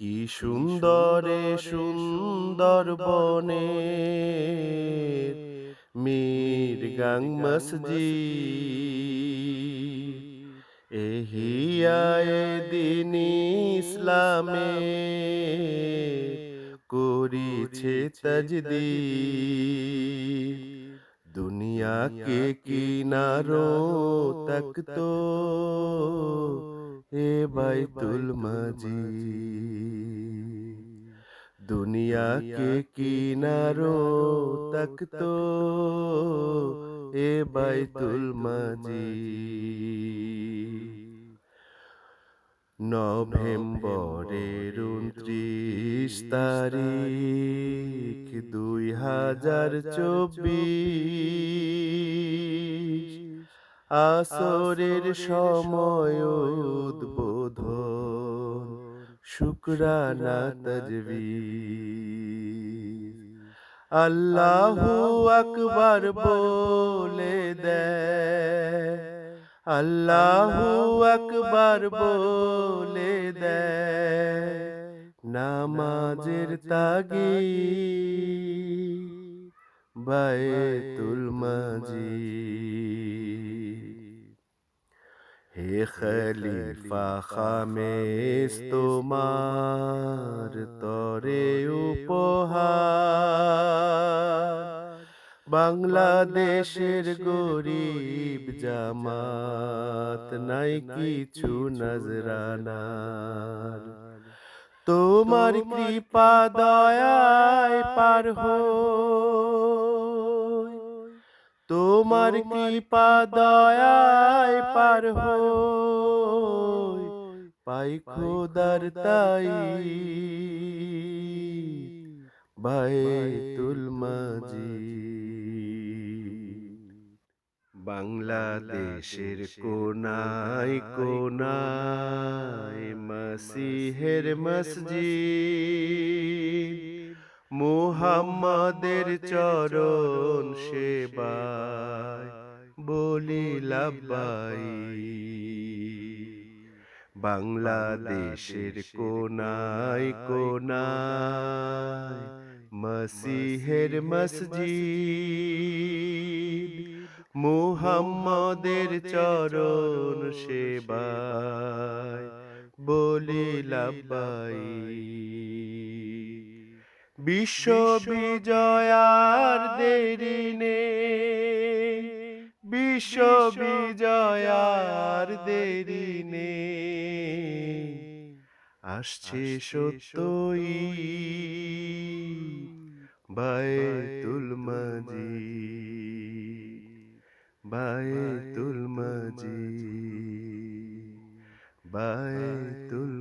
কি সুন্দরে সুন্দর বনে মীর গাং মসজিদ। এহিয়ায় দিন ইসলামে করিছে তজদি দুনিয়া কে কিনারো তক তো এ বাইতুল মাজি দুনিয়া কে কিনারো তক তো এ বাইতুল মাজি নভেম্বরের উনত্রিশ তারিখ দুই হাজার চব্বিশ। আসরের সময় উদ্বোধন শুক্রানা তজবি আল্লাহু আকবার বলে দেয় আল্লাহু আকবার বলে দেয় নামাজের তাগি বায়তুল মাজিদ। হে খলিফা খামেস তোমার তরে উপহার। বাংলাদেশের গরিব জামাত নাই কিছু নজরানার। তোমার কৃপা দয়ায় পার হই তোমার কৃপা দয়ায় পার হই পাই খোদার তাই। বাইতুল মাজিদ বাংলাদেশের কোনায় কোনায় মসিহের মসজিদ। মুহাম্মাদের চরণ সেবায় বলি লাব্বাই বাংলাদেশের কোনায় কোনায় মসিহের মসজিদ মুহাম্মাদের চরণ সেবায় বলি লাব্বাই বিশ্ব বিজয়ার দেরি নেই বিশ্ব বিজয়ার দেরি নেই আসছে সত্যই বায়তুল মাজিদ। বায়তুল মাজিদ। বায়তুল